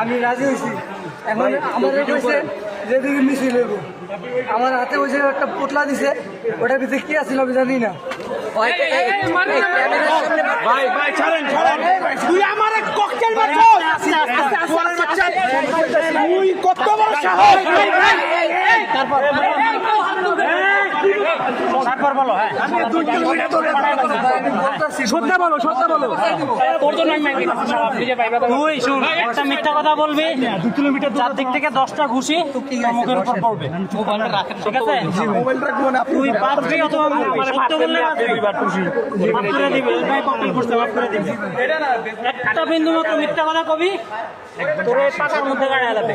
আমি রাজি হয়েছি। এখন আমাদের যেদিকে মিছিল আমার হাতে বসে একটা পোটলা দিছে ওটা ভিতরে কি আছিল আমি জানি না। ভাই ভাই ছাড়েন ছাড়েন। তুই আমার ককটেল মারছস সোয়ালের বাচ্চা তুই কত বড় সাহস। তারপর বলো হ্যাঁ আমি দুই কিলোমিটার দৌড়ে সত্যি বলো সত্যি বলো তুই শুন একটা মিথ্যা কথা বলবি দু কিলোমিটার চার দিক থেকে দশটা ঘুষি মুখের উপর পড়বে ঠিক আছে মোবাইল রাখব তুই পারবি অথবা সত্য বললে মাফ করে দিবি ভাই কমপ্লেন করছে মাফ করে দিবি একটা বিন্দু মতো মিথ্যা কথা কবি তোর পাকার মধ্যে গাড়ি আলাদা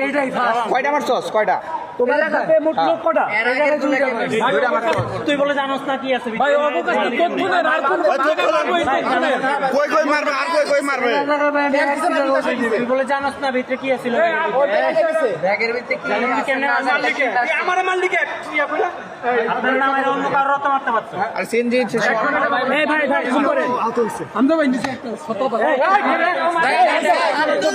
এইটাই ফার্স্ট কয়টা মারছস কয়টা তুই বলে জানোস না কি আছে ভাই অবকাশ তথ্য নাই আর কোন কই কই মারবে আর কই কই মারবে তুই বলে জানোস না ভিতরে কি আছিল ব্যাগের ভিতরে কি কেমনে আমার মালিকে তুই আপনা আপনার নামে অন্য কারও রক্ত মারতে পারছ আর সিএনজি এই ভাই ভাই ফোন করে আমরা ভাই নিচে একটা ছোট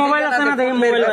মোবাইল আছে না দেখি মোবাইল